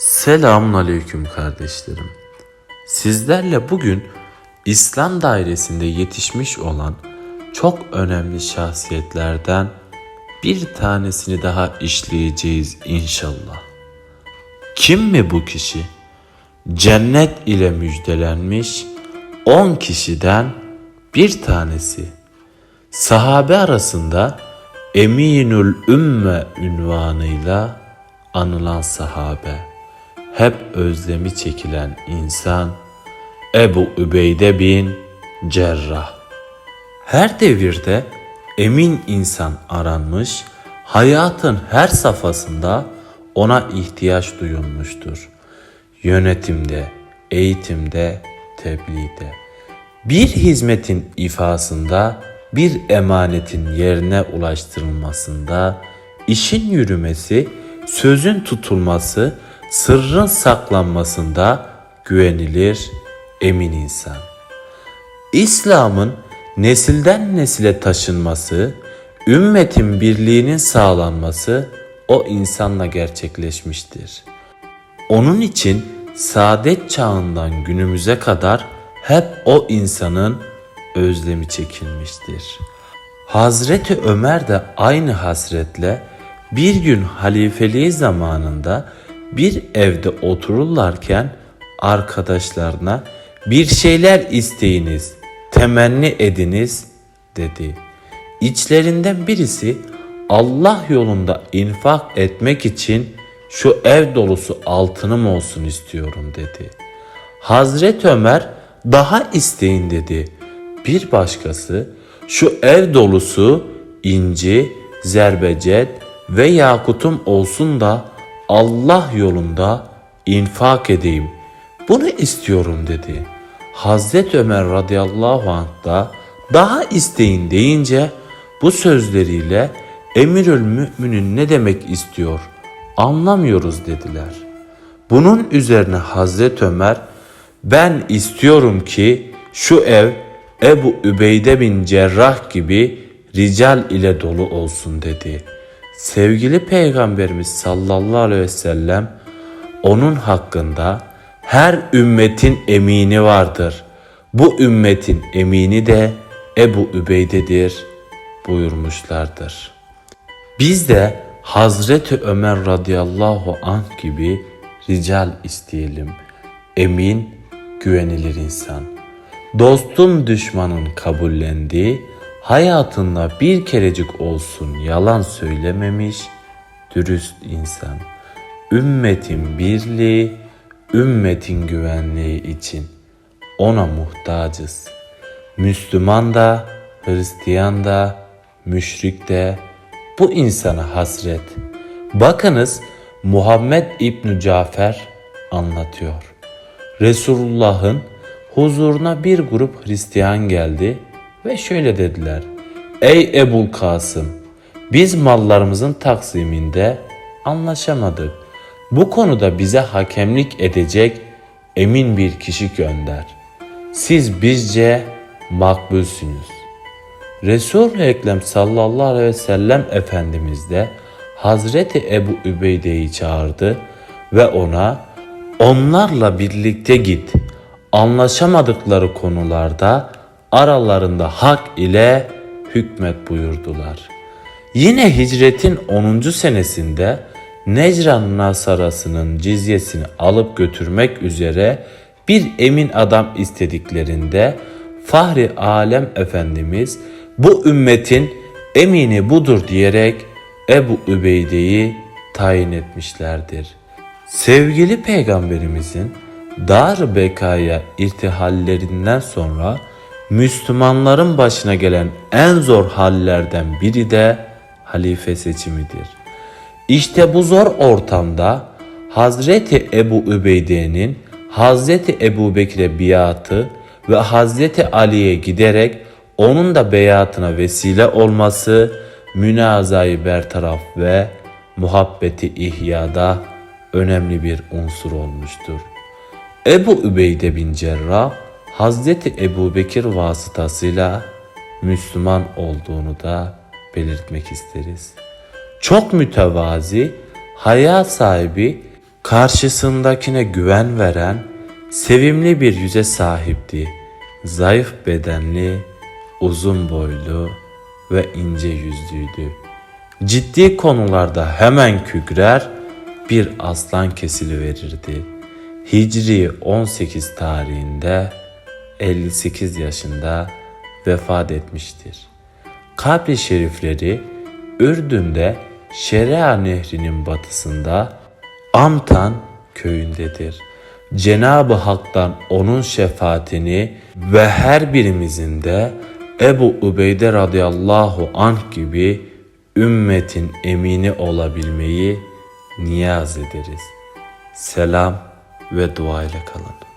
Selamun aleyküm kardeşlerim. Sizlerle bugün İslam dairesinde yetişmiş olan çok önemli şahsiyetlerden bir tanesini daha işleyeceğiz inşallah. Kim mi bu kişi? Cennet ile müjdelenmiş 10 kişiden bir tanesi. Sahabe arasında Eminül Ümme ünvanıyla anılan sahabe hep özlemi çekilen insan Ebu Übeyde bin Cerrah. Her devirde emin insan aranmış, hayatın her safhasında ona ihtiyaç duyulmuştur. Yönetimde, eğitimde, tebliğde. Bir hizmetin ifasında, bir emanetin yerine ulaştırılmasında, işin yürümesi, sözün tutulması, sırrın saklanmasında güvenilir, emin insan. İslam'ın nesilden nesile taşınması, ümmetin birliğinin sağlanması o insanla gerçekleşmiştir. Onun için saadet çağından günümüze kadar hep o insanın özlemi çekilmiştir. Hazreti Ömer de aynı hasretle bir gün halifeliği zamanında bir evde otururlarken arkadaşlarına bir şeyler isteyiniz, temenni ediniz dedi. İçlerinden birisi Allah yolunda infak etmek için şu ev dolusu altınım olsun istiyorum dedi. Hazret Ömer daha isteyin dedi. Bir başkası şu ev dolusu inci, zerbecet ve yakutum olsun da Allah yolunda infak edeyim. Bunu istiyorum dedi. Hazret Ömer radıyallahu anh da daha isteyin deyince bu sözleriyle Emirül Mü'minin ne demek istiyor anlamıyoruz dediler. Bunun üzerine Hazret Ömer ben istiyorum ki şu ev Ebu Übeyde bin Cerrah gibi rical ile dolu olsun dedi. Sevgili Peygamberimiz sallallahu aleyhi ve sellem onun hakkında her ümmetin emini vardır. Bu ümmetin emini de Ebu Übeyde'dir buyurmuşlardır. Biz de Hazreti Ömer radıyallahu anh gibi rical isteyelim. Emin, güvenilir insan. Dostum düşmanın kabullendiği, hayatında bir kerecik olsun yalan söylememiş, dürüst insan. Ümmetin birliği, ümmetin güvenliği için ona muhtacız. Müslüman da, Hristiyan da, müşrik de bu insana hasret. Bakınız Muhammed İbn Cafer anlatıyor. Resulullah'ın huzuruna bir grup Hristiyan geldi ve şöyle dediler. Ey Ebul Kasım biz mallarımızın taksiminde anlaşamadık. Bu konuda bize hakemlik edecek emin bir kişi gönder. Siz bizce makbulsünüz. Resul-i Ekrem sallallahu aleyhi ve sellem Efendimiz de Hazreti Ebu Übeyde'yi çağırdı ve ona onlarla birlikte git. Anlaşamadıkları konularda aralarında hak ile hükmet buyurdular. Yine hicretin 10. senesinde Necran Nasarası'nın cizyesini alıp götürmek üzere bir emin adam istediklerinde Fahri Alem Efendimiz bu ümmetin emini budur diyerek Ebu Übeyde'yi tayin etmişlerdir. Sevgili peygamberimizin dar bekaya irtihallerinden sonra Müslümanların başına gelen en zor hallerden biri de halife seçimidir. İşte bu zor ortamda Hazreti Ebu Übeyde'nin Hazreti Ebu Bekir'e biatı ve Hazreti Ali'ye giderek onun da beyatına vesile olması münazayı bertaraf ve muhabbeti ihyada önemli bir unsur olmuştur. Ebu Übeyde bin Cerrah Hazreti Ebu Bekir vasıtasıyla Müslüman olduğunu da belirtmek isteriz. Çok mütevazi, haya sahibi, Karşısındakine güven veren, sevimli bir yüze sahipti. Zayıf bedenli, uzun boylu ve ince yüzlüydü. Ciddi konularda hemen kükrer, bir aslan kesili verirdi. Hicri 18 tarihinde 58 yaşında vefat etmiştir. Kabri şerifleri Ürdün'de Şeria Nehri'nin batısında Amtan köyündedir. Cenab-ı Hak'tan onun şefaatini ve her birimizin de Ebu Ubeyde radıyallahu anh gibi ümmetin emini olabilmeyi niyaz ederiz. Selam ve dua ile kalın.